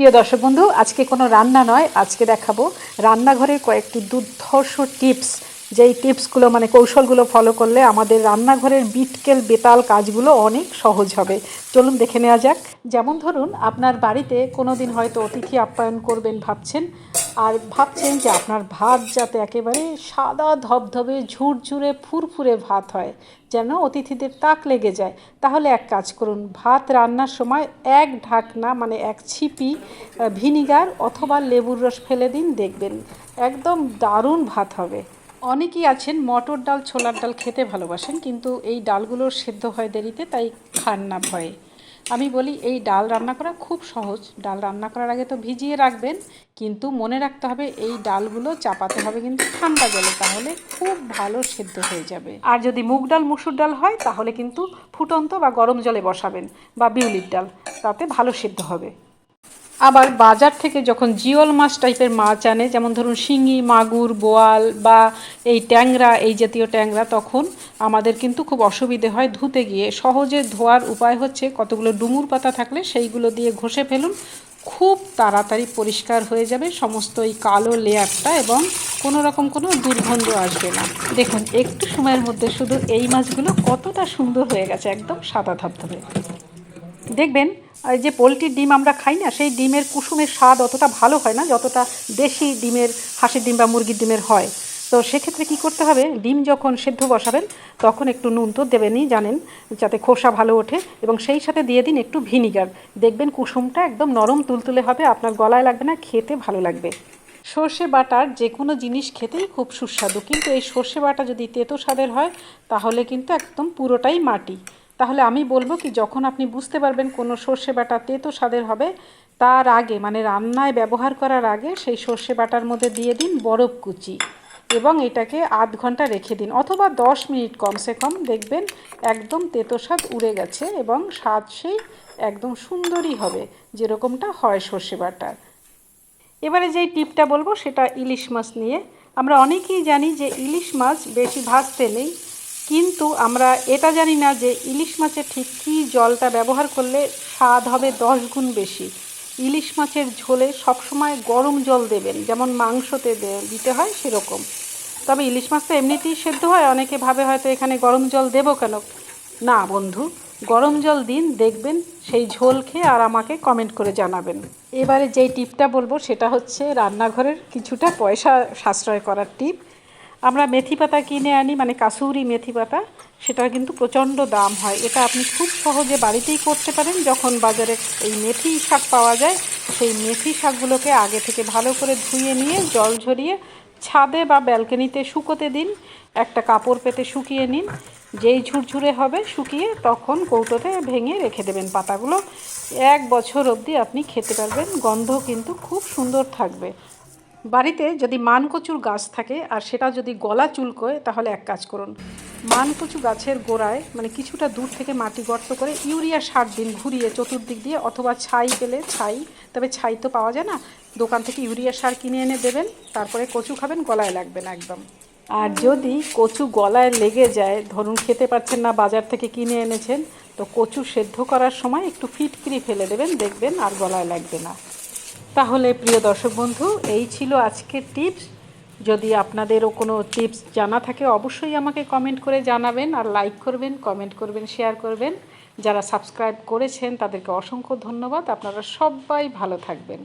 প্রিয় দর্শক বন্ধু, আজকে কোনো রান্না নয়, আজকে দেখাবো রান্নাঘরের কয়েকটি দুর্ধর্ষ টিপস। যেই টিপসগুলো মানে কৌশলগুলো ফলো করলে আমাদের রান্নাঘরের বিটকেল, বেতাল কাজগুলো অনেক সহজ হবে। চলুন দেখে নেওয়া যাক। যেমন ধরুন, আপনার বাড়িতে কোনো দিন হয়তো অতিথি আপ্যায়ন করবেন ভাবছেন আর ভাবছেন যে আপনার ভাত যাতে একেবারে সাদা ধবধবে, ঝুরঝুরে, ফুরফুরে ভাত হয়, যেন অতিথিদের তাক লেগে যায়। তাহলে এক কাজ করুন, ভাত রান্নার সময় এক ঢাকনা মানে এক ছিপি ভিনিগার অথবা লেবুর রস ফেলে দিন, দেখবেন একদম দারুণ ভাত হবে। অনেকেই আছেন মটর ডাল, ছোলার ডাল খেতে ভালোবাসেন, কিন্তু এই ডালগুলো সেদ্ধ হয় দেরিতে, তাই খান না ভয়ে। আমি বলি এই ডাল রান্না করা খুব সহজ। ডাল রান্না করার আগে তো ভিজিয়ে রাখবেন, কিন্তু মনে রাখতে হবে এই ডালগুলো চাপাতে হবে কিন্তু ঠান্ডা জলে, তাহলে খুব ভালো সেদ্ধ হয়ে যাবে। আর যদি মুগ ডাল, মুসুর ডাল হয়, তাহলে কিন্তু ফুটন্ত বা গরম জলে বসাবেন বা বিউলির ডাল, তাতে ভালো সেদ্ধ হবে। আবার বাজার থেকে যখন জিওল মাছ টাইপের মাছ আনে, যেমন ধরুন শিঙি, মাগুর, বোয়াল বা এই ট্যাংরা, এই জাতীয় ট্যাংরা, তখন আমাদের কিন্তু খুব অসুবিধে হয় ধুতে গিয়ে। সহজে ধোয়ার উপায় হচ্ছে কতগুলো ডুমুর পাতা থাকলে সেইগুলো দিয়ে ঘষে ফেলুন। খুব তাড়াতাড়ি পরিষ্কার হয়ে যাবে সমস্ত এই কালো লেয়ারটা এবং কোনো রকম কোনো দুর্গন্ধ আসবে না। দেখুন, একটু সময়ের মধ্যে শুধু এই মাছগুলো কতটা সুন্দর হয়ে গেছে, একদম সাদা ধবধবে। দেখবেন যে পোলট্রির ডিম আমরা খাই না, সেই ডিমের কুসুমের স্বাদ অতটা ভালো হয় না, যতটা দেশি ডিমের, হাঁসের ডিম বা মুরগির ডিমের হয়। তো সেক্ষেত্রে কি করতে হবে, ডিম যখন সেদ্ধ বসাবেন, তখন একটু নুন তো দেবেনই, জানেন, যাতে খোসা ভালো ওঠে, এবং সেই সাথে দিয়ে দিন একটু ভিনিগার। দেখবেন কুসুমটা একদম নরম তুলতুলে হবে, আপনার গলায় লাগবে না, খেতে ভালো লাগবে। সর্ষে বাটার যে কোনো জিনিস খেতেই খুব সুস্বাদু, কিন্তু এই সর্ষে বাটা যদি তেতো স্বাদের হয়, তাহলে কিন্তু একদম পুরোটাই মাটি। তাহলে আমি বলব কি, যখন আপনি বুঝতে পারবেন কোনো সর্ষে বাটা তেতো স্বাদের হবে, তার আগে মানে রান্নায় ব্যবহার করার আগে সেই সর্ষে বাটার মধ্যে দিয়ে দিন বরফ কুচি এবং এটাকে আধ ঘণ্টা রেখে দিন অথবা দশ মিনিট কমসে কম দেখবেন একদম তেতো স্বাদ উড়ে গেছে এবং স্বাদ সেই একদম সুন্দরই হবে, যেরকমটা হয় সর্ষে বাটার। এবারে যেই টিপটা বলব, সেটা ইলিশ মাছ নিয়ে। আমরা অনেকেই জানি যে ইলিশ মাছ বেশি ভাজতে নেই কিন্তু আমরা এটা জানি না যে ইলিশ মাছের ঠিক কী জলটা ব্যবহার করলে স্বাদ হবে দশ গুণ বেশি। ইলিশ মাছের ঝোলে সবসময় গরম জল দেবেন, যেমন মাংসতে দিতে হয় সেরকম। তবে ইলিশ মাছ তো এমনিতেই সেদ্ধ হয়, অনেকে ভাবে হয়তো এখানে গরম জল দেবো কেন? না বন্ধু, গরম জল দিন, দেখবেন সেই ঝোল খেয়ে আর আমাকে কমেন্ট করে জানাবেন। এবারে যেই টিপটা বলব সেটা হচ্ছে রান্নাঘরের কিছুটা পয়সা সাশ্রয় করার টিপ আমরা মেথি পাতা কিনে আনি মানে কাসুরি মেথি পাতা, সেটার কিন্তু প্রচণ্ড দাম হয়। এটা আপনি খুব সহজে বাড়িতেই করতে পারেন, যখন বাজারে এই মেথি শাক পাওয়া যায়, সেই মেথি শাকগুলোকে আগে থেকে ভালো করে ধুয়ে নিয়ে, জল ঝরিয়ে ছাদে বা ব্যালকনিতে শুকোতে দিন, একটা কাপড় পেতে শুকিয়ে নিন। যেই ঝুরঝুরে হবে শুকিয়ে তখন কৌটোতে ভেঙে রেখে দেবেন পাতাগুলো। এক বছর অবধি আপনি খেতে পারবেন, গন্ধ কিন্তু খুব সুন্দর থাকবে। বাড়িতে যদি মানকচুর গাছ থাকে আর সেটা যদি গলা চুলকোয়, তাহলে এক কাজ করুন। মানকচু গাছের গোড়ায় মানে কিছুটা দূর থেকে মাটি গর্ত করে ইউরিয়া সার দিন ঘুরিয়ে চতুর্দিক দিয়ে অথবা ছাই পেলে ছাই, তবে ছাই তো পাওয়া যায় না। দোকান থেকে ইউরিয়া সার কিনে এনে দেবেন, তারপরে কচু খাবেন, গলায় লাগবে না একদম। আর যদি কচু গলায় লেগে যায়, ধরুন খেতে পাচ্ছেন না, বাজার থেকে কিনে এনেছেন, তো কচু সেদ্ধ করার সময় একটু ফিটকিরি ফেলে দেবেন, দেখবেন আর গলায় লাগবে না। তাহলে প্রিয় দর্শক বন্ধু, এই ছিল আজকের টিপস। যদি আপনাদেরও কোনো টিপস জানা থাকে, অবশ্যই আমাকে কমেন্ট করে জানাবেন আর লাইক করবেন, কমেন্ট করবেন, শেয়ার করবেন। যারা সাবস্ক্রাইব করেছেন, তাদেরকে অসংখ্য ধন্যবাদ। আপনারা সবাই ভালো থাকবেন।